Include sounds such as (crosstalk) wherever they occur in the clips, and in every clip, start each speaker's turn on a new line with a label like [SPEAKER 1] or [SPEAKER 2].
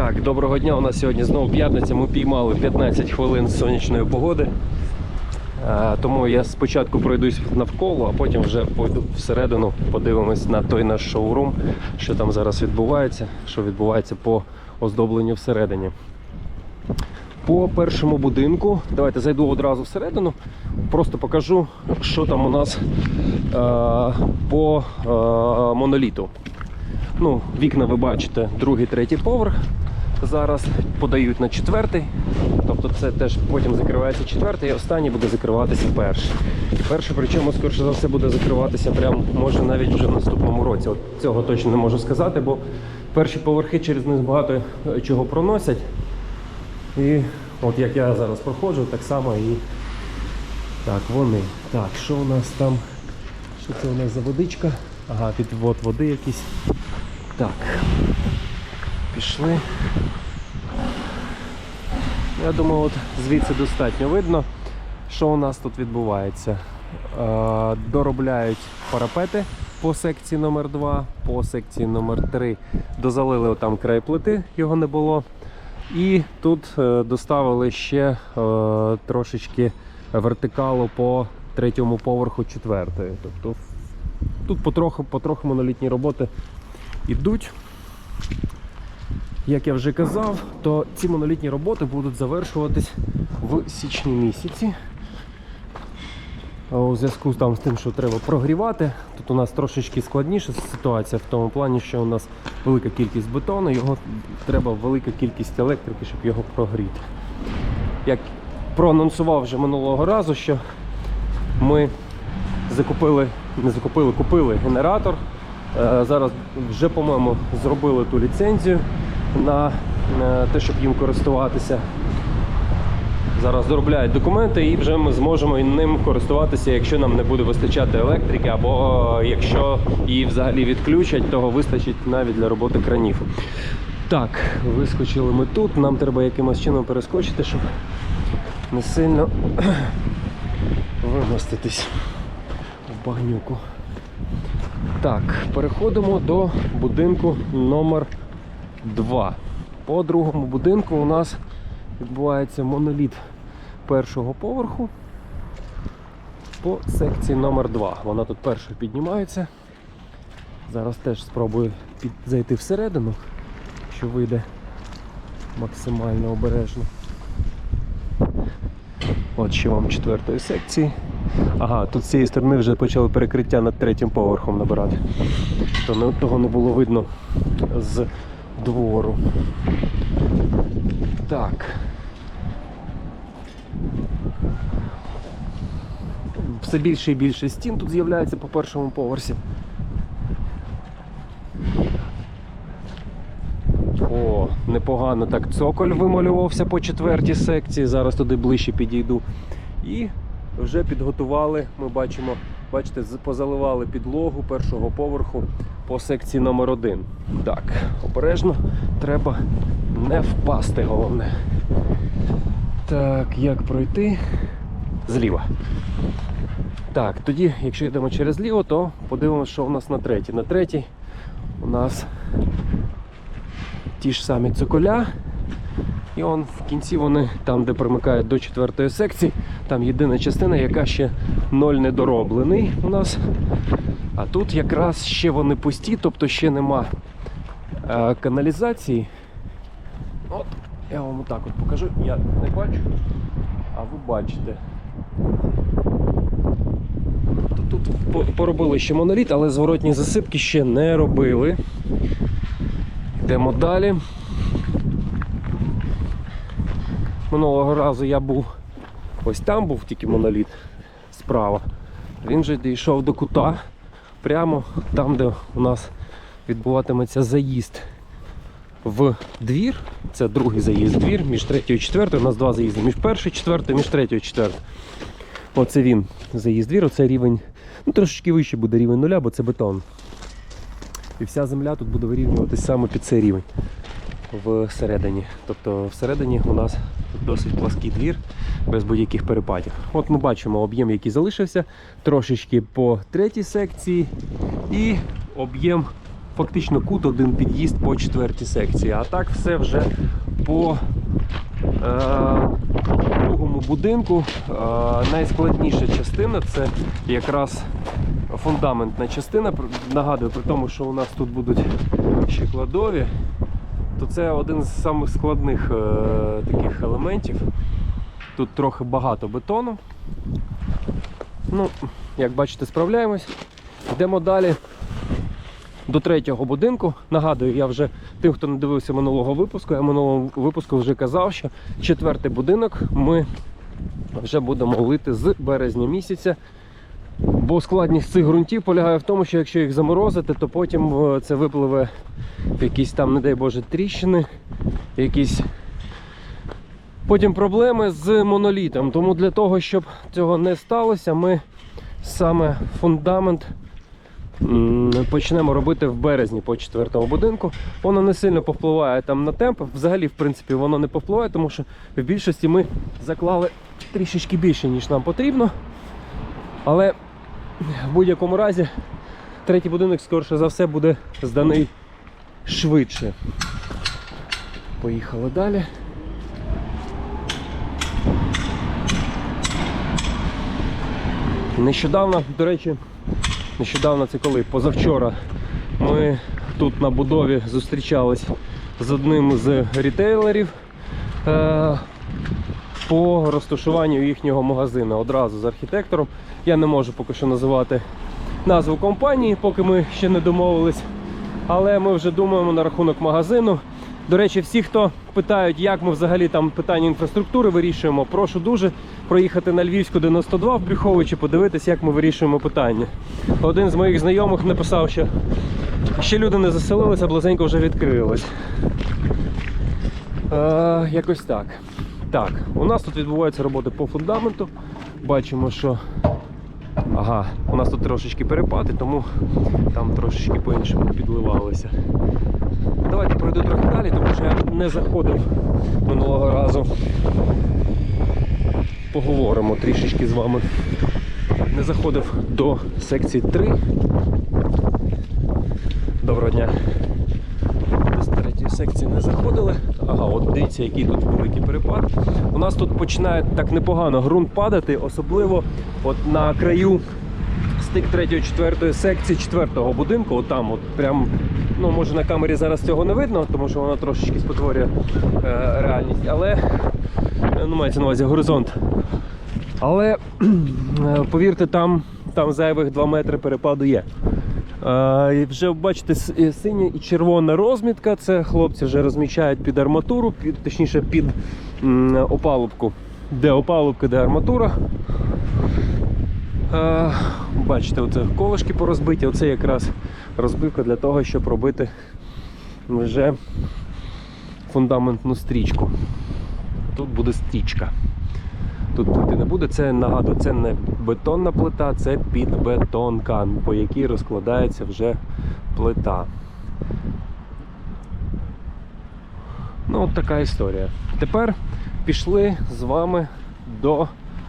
[SPEAKER 1] Так, доброго дня. У нас сьогодні знову п'ятниця. Ми піймали 15 хвилин сонячної погоди. Е, Тому я спочатку пройдусь навколо, а потім вже пойду всередину, подивимось на той наш шоурум, що там зараз відбувається, що відбувається по оздобленню всередині. По першому будинку, давайте зайду одразу всередину, просто покажу, що там у нас е, по е, моноліту. Ну, вікна ви бачите, другий, третій поверх. Зараз подають на четвертий. Тобто це теж потім закривається четвертий, і останній буде закриватися перший. І перший, причому, скоріше за все, буде закриватися прям, може навіть вже в наступному році. От цього точно не можу сказати, бо перші поверхи через них багато е, чого проносять. І от як я зараз проходжу, так само і так, вони. Так, що у нас там? Що це у нас за водичка? Ага, підвод води якийсь. Так. Пішли. Я думаю, от звідси достатньо видно, що у нас тут відбувається. Е, доробляють парапети по секції номер 2 по секції номер 3 дозалили там край плити, його не було. І тут е, доставили ще е, трошечки вертикалу по третьому поверху четвертої. Тобто тут потроху, потроху монолітні роботи йдуть. Як я вже казав, то ці монолітні роботи будуть завершуватись в січні місяці. У зв'язку з тим, що треба прогрівати, тут у нас трошечки складніша ситуація в тому плані, що у нас велика кількість бетону, його треба велика кількість електрики, щоб його прогріти. Як проанонсував вже минулого разу, що ми закупили, не закупили, купили генератор. Е, Зараз вже, по-моєму, зробили ту ліцензію на е, те, щоб їм користуватися. Зараз доробляють документи і вже ми зможемо ним користуватися, якщо нам не буде вистачати електрики, або е, якщо її взагалі відключать, того вистачить навіть для роботи кранів. Так, вискочили ми тут. Нам треба якимось чином перескочити, щоб не сильно (clears throat) вимоститись в багнюку. Так, переходимо до будинку номер 2. По другому будинку у нас відбувається моноліт першого поверху по секції номер 2. Вона тут перша піднімається. Зараз теж спробую під... зайти всередину, що вийде максимально обережно. От ще вам четвертої секції. Ага, тут з цієї сторони вже почали перекриття над третім поверхом набирати. То того не було видно з двору. Так. Все більше і більше стін тут з'являється по першому поверсі. О, непогано так цоколь вималювався по четвертій секції. Зараз туди ближче підійду. І вже підготували, ми бачимо, бачите, позаливали підлогу першого поверху по секції номер 1 Так, обережно треба не впасти, головне. Так, як пройти? Зліва. Так, тоді, якщо йдемо через ліво, то подивимося, що у нас на третій. На третій у нас ті ж самі цоколя. І он в кінці вони, там, де примикають до четвертої секції, там єдина частина, яка ще ноль недороблений у нас. А тут якраз ще вони пусті, тобто ще нема е, каналізації. От, я вам отак от покажу, я не бачу, а ви бачите. Тобто Тут поробили ще моноліт, але зворотні засипки ще не робили. Йдемо далі. Минулого разу я був ось там був тільки моноліт справа. Він же дійшов до кута, прямо там, де у нас відбуватиметься заїзд в двір. Це другий заїзд в двір, між третьою і четвертою. У нас два заїзди. Між першою і четвертою, між третьою і четвертою. Оце він заїзд в двір, оце рівень. Ну, трошечки вище буде рівень нуля, бо це бетон. І вся земля тут буде вирівнюватися саме під цей рівень всередині. Тобто всередині у нас досить плаский двір без будь-яких перепадів. От ми бачимо об'єм, який залишився, трошечки по третій секції і об'єм фактично кут один під'їзд по четвертій секції. А так все вже по е, другому будинку. Е, найскладніша частина це якраз фундаментна частина. Нагадую, при тому, що у нас тут будуть ще кладові, то це один з самих складних е, таких елементів. Тут трохи багато бетону. Ну, як бачите, справляємось. Йдемо далі до третього будинку. Нагадую, я вже тим, хто не дивився минулого випуску, я минулого випуску вже казав, що четвертий будинок ми вже будемо лити з березня місяця. Бо складність цих ґрунтів полягає в тому, що якщо їх заморозити, то потім е, це випливе в якісь там, не дай Боже, тріщини, якісь потім проблеми з монолітом. Тому для того, щоб цього не сталося, ми саме фундамент почнемо робити в березні по четвертому будинку. Воно не сильно повпливає там на темп. Взагалі, в принципі, воно не повпливає, тому що в більшості ми заклали трішечки більше, ніж нам потрібно. Але в будь-якому разі третій будинок, скоріше за все, буде зданий швидше. Поїхали далі. Нещодавно, до речі, нещодавно це коли? Позавчора ми тут на будові зустрічались з одним з рітейлерів е, по розташуванню їхнього магазину одразу з архітектором. Я не можу поки що називати назву компанії, поки ми ще не домовились. Але ми вже думаємо на рахунок магазину. До речі, всі, хто питають, як ми взагалі там питання інфраструктури вирішуємо, прошу дуже проїхати на Львівську 92 в Брюховичі, подивитись, як ми вирішуємо питання. Один з моїх знайомих написав, що ще люди не заселилися, близенько вже відкрилось. Е, якось так. Так, у нас тут відбуваються роботи по фундаменту. Бачимо, що ага, у нас тут трошечки перепади, тому там трошечки по-іншому підливалося. Давайте пройду трохи далі, тому що я не заходив минулого разу. Поговоримо трішечки з вами. Не заходив до секції 3. Доброго дня. До третьої секції не заходили. Ага, от дивіться, який тут великий перепад. У нас тут починає так непогано ґрунт падати, особливо от на краю стик 3-4 секції 4 будинку. Отам, от прям, ну може на камері зараз цього не видно, тому що вона трошечки спотворює е, реальність. Але е, ну, мається на увазі горизонт. Але е, повірте, там, там зайвих 2 метри перепаду є. І вже бачите, синя і червона розмітка. Це хлопці вже розмічають під арматуру, під, точніше під опалубку. Де опалубка, де арматура. Бачите, оце колишки порозбиті. Оце якраз розбивка для того, щоб робити вже фундаментну стрічку. Тут буде стрічка. Тут плити не буде. Це нагадую, це не бетонна плита, це підбетонка, по якій розкладається вже плита. Ну, от така історія. Тепер пішли з вами до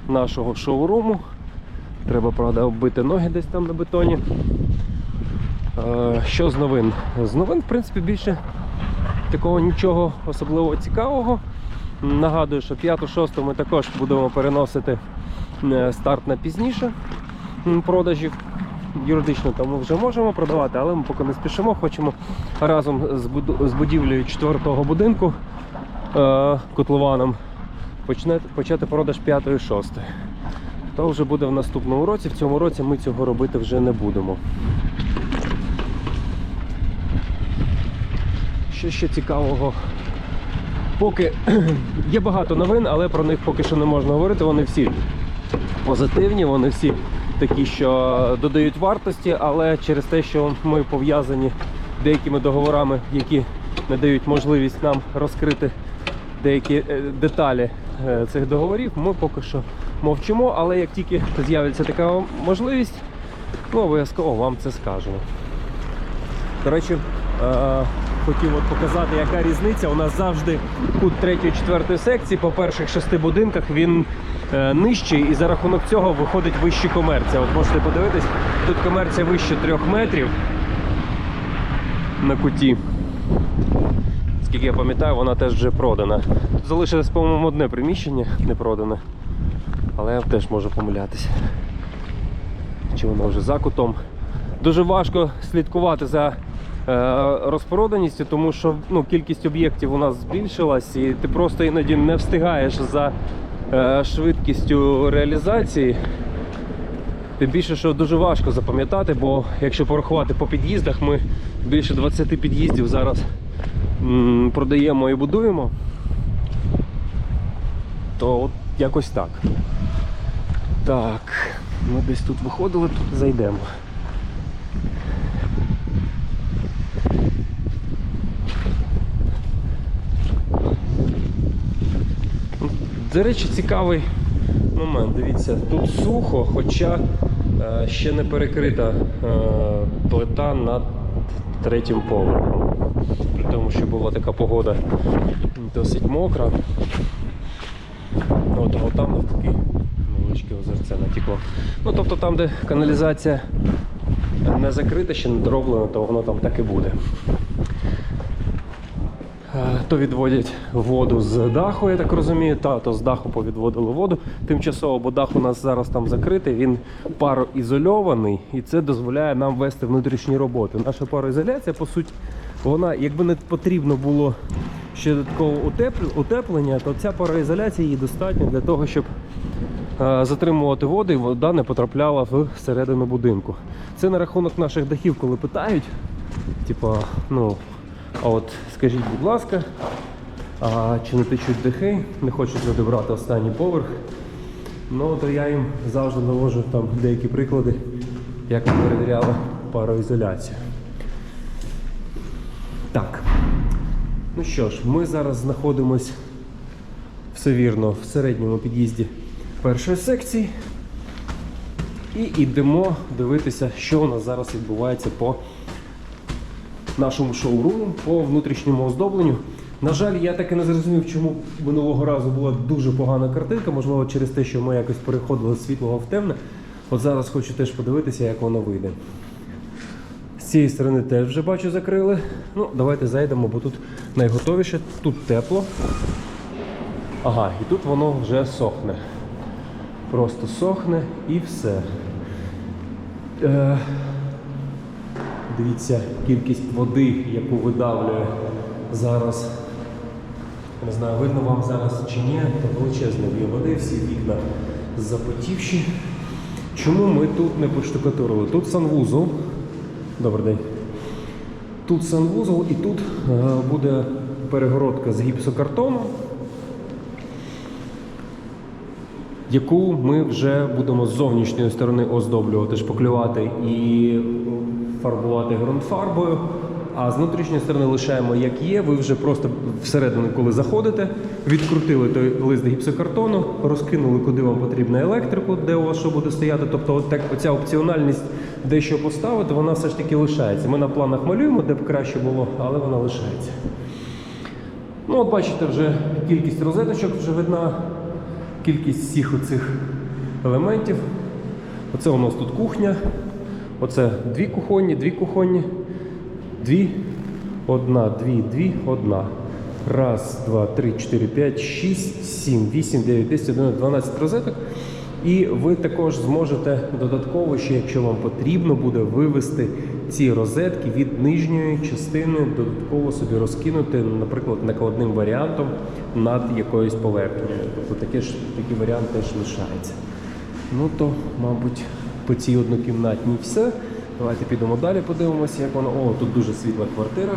[SPEAKER 1] нашого шоуруму. Треба, правда, оббити ноги десь там на бетоні. Е, Що з новин? З новин, в принципі, більше такого нічого особливо цікавого. Нагадую, що 5-6 ми також будемо переносити е, старт на пізніше продажів. Юридично там ми вже можемо продавати, але ми поки не спішимо. Хочемо разом з, будівлею 4-го будинку е, котлованом почати продаж 5-6. То вже буде в наступному році. В цьому році ми цього робити вже не будемо. Що ще цікавого? Поки (clears throat) є багато новин, але про них поки що не можна говорити. Вони всі позитивні, вони всі такі, що додають вартості, але через те, що ми пов'язані деякими договорами, які не дають можливість нам розкрити деякі е, деталі е, цих договорів, ми поки що мовчимо, але як тільки з'явиться така можливість, ми обов'язково вам це скажемо. До речі, е, хотів от показати, яка різниця. У нас завжди кут 3-4 секції по перших шести будинках він е, нижчий і за рахунок цього виходить вища комерція. От можете подивитись, тут комерція вище 3 метрів. на куті. Скільки я пам'ятаю, вона теж вже продана. Тут залишилось, по-моєму, одне приміщення не продане. Але я теж можу помилятися. Чи воно вже за кутом. Дуже важко слідкувати за розпроданістю, тому що ну, кількість об'єктів у нас збільшилась, і ти просто іноді не встигаєш за е, швидкістю реалізації. Тим більше, що дуже важко запам'ятати, бо якщо порахувати по під'їздах, ми більше 20 під'їздів зараз продаємо і будуємо, то от якось так. Так, ми десь тут виходили, тут зайдемо. До речі, цікавий момент. Дивіться, тут сухо, хоча е, ще не перекрита е, плита над третім поверхом. При тому, що була така погода досить мокра. От, а там навпаки невеличке озерце натекло. Ну, тобто там, де каналізація не закрита, ще не дроблена, то воно там так і буде. Е, То відводять воду з даху, я так розумію, та то з даху повідводили воду. Тимчасово, бо дах у нас зараз там закритий, він пароізольований, і це дозволяє нам вести внутрішні роботи. Наша пароізоляція, по суті, вона, якби не потрібно було ще додаткового утеплення, то ця пароізоляція їй достатньо для того, щоб е, затримувати воду і вода не потрапляла в середину будинку. Це на рахунок наших дахів, коли питають, типа, ну, а от скажіть, будь ласка, а чи не течуть дахи, не хочуть люди брати останній поверх. Ну, то я їм завжди навожу там деякі приклади, як ми перевіряли пароізоляцію. Так. Ну що ж, ми зараз знаходимось все вірно в середньому під'їзді першої секції. І йдемо дивитися, що у нас зараз відбувається по нашому шоуруму, по внутрішньому оздобленню. На жаль, я так і не зрозумів, чому минулого разу була дуже погана картинка, можливо, через те, що ми якось переходили з світлого в темне. От зараз хочу теж подивитися, як воно вийде. З цієї сторони теж вже бачу закрили. Ну, давайте зайдемо, бо тут найготовіше, тут тепло. Ага, і тут воно вже сохне. Просто сохне і все. Е, дивіться, кількість води, яку видавлює зараз. Не знаю, видно вам зараз чи ні, то величезне б'є води, всі вікна запотівші. Чому ми тут не поштукатурили? Тут санвузол. Добрий день. Тут санвузол і тут е, буде перегородка з гіпсокартону, яку ми вже будемо з зовнішньої сторони оздоблювати, шпаклювати і фарбувати ґрунтфарбою. А з внутрішньої сторони лишаємо як є. Ви вже просто всередину, коли заходите, відкрутили той лист гіпсокартону, розкинули, куди вам потрібна електрику, де у вас що буде стояти. Тобто, от так, оця опціональність, де що поставити, вона все ж таки лишається. Ми на планах малюємо, де б краще було, але вона лишається. Ну, от бачите, вже кількість розеточок вже видна, кількість всіх оцих елементів. Оце у нас тут кухня. Оце дві кухонні, дві кухонні, дві, одна, дві, дві, одна. Раз, два, три, чотири, п'ять, шість, сім, вісім, дев'ять, десять, одинадцять, дванадцять розеток. І ви також зможете додатково, ще якщо вам потрібно буде вивести ці розетки від нижньої частини, додатково собі розкинути, наприклад, накладним варіантом над якоюсь поверхнею. Тобто таке ж, такий варіант теж лишається. Ну то, мабуть, по цій однокімнатній все. Давайте підемо далі, подивимося, як воно. О, тут дуже світла квартира.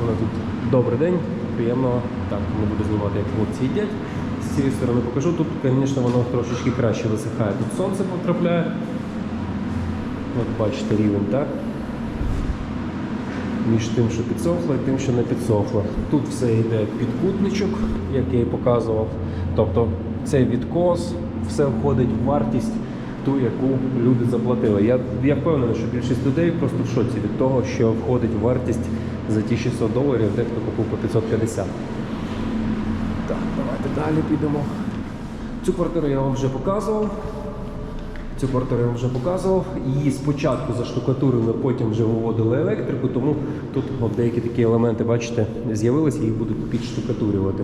[SPEAKER 1] Вона тут добрий день, приємного. Так, не буду знімати, як хлопці їдять. З цієї сторони покажу. Тут, звісно, воно трошечки краще висихає. Тут сонце потрапляє. От бачите рівень, так? Між тим, що підсохло, і тим, що не підсохло. Тут все йде підкутничок, як я і показував. Тобто цей відкос, все входить в вартість ту, яку люди заплатили. Я, я впевнений, що більшість людей просто в шоці від того, що входить вартість за ті 600 доларів, де хто купив по 550. Так, давайте далі підемо. Цю квартиру я вам вже показував. Цю квартиру я вам вже показував. Її спочатку заштукатурили, потім вже виводили електрику, тому тут от деякі такі елементи, бачите, з'явилися, їх будуть підштукатурювати.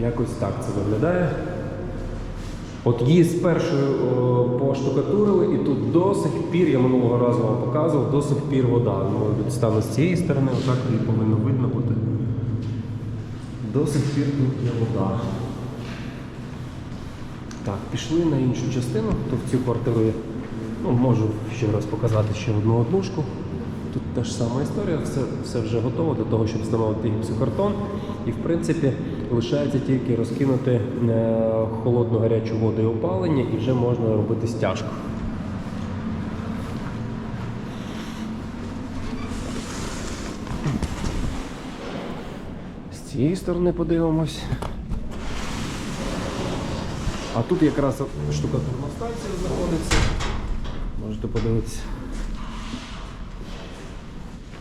[SPEAKER 1] Якось так це виглядає. От її спершу о, поштукатурили, і тут до сих пір, я минулого разу вам показував, до сих пір вода. Ну, стану з цієї сторони, отак її повинно видно бути. До сих пір тут є вода. Так, пішли на іншу частину, то в цю квартиру ну, можу ще раз показати ще одну однушку. Тут та ж сама історія, все, все вже готово до того, щоб встановити гіпсокартон. І в принципі лишається тільки розкинути е, холодну гарячу воду і опалення, і вже можна робити стяжку. З цієї сторони подивимось. А тут якраз штукатурна станція знаходиться. Можете подивитися.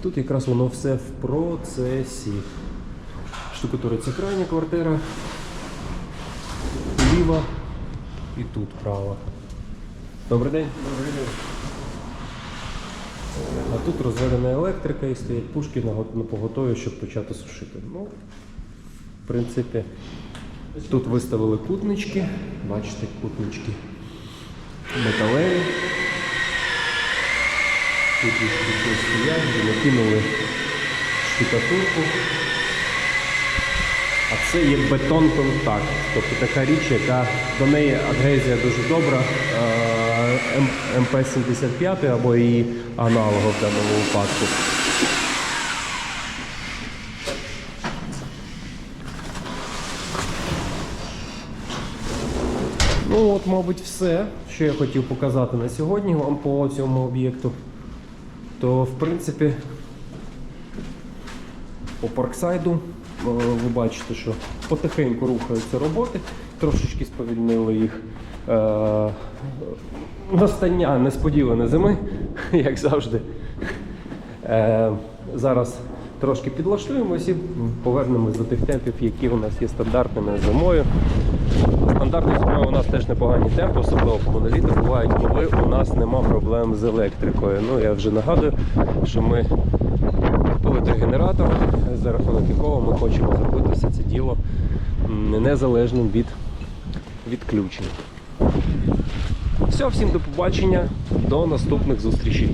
[SPEAKER 1] Тут якраз воно все в процесі. Штукатуриться крайня квартира, ліва і тут права. Добрий день. Добрий день. А тут розведена електрика і стоять пушки на, поготові, щоб почати сушити. Ну, в принципі, тут виставили кутнички. Бачите, кутнички металеві. Тут стоять, накинули штукатурку. А це є бетон контакт. Тобто така річ, яка до неї адгезія дуже добра. е, МП-75 або її аналогу в даному випадку. Ну от, мабуть, все, що я хотів показати на сьогодні вам по цьому об'єкту. То, в принципі, по парксайду е, ви бачите, що потихеньку рухаються роботи, трошечки сповільнили їх. Е, Настання несподіване зими, (laughs) як завжди. Е, Зараз трошки підлаштуємося і повернемось до тих темпів, які у нас є стандартними зимою. Стандартно зимою у нас теж непогані темпи, особливо по моноліту бувають, коли у нас нема проблем з електрикою. Ну я вже нагадую, що ми купили генератор, за рахунок якого ми хочемо зробити все це діло незалежним від відключень. Все, всім до побачення, до наступних зустрічей.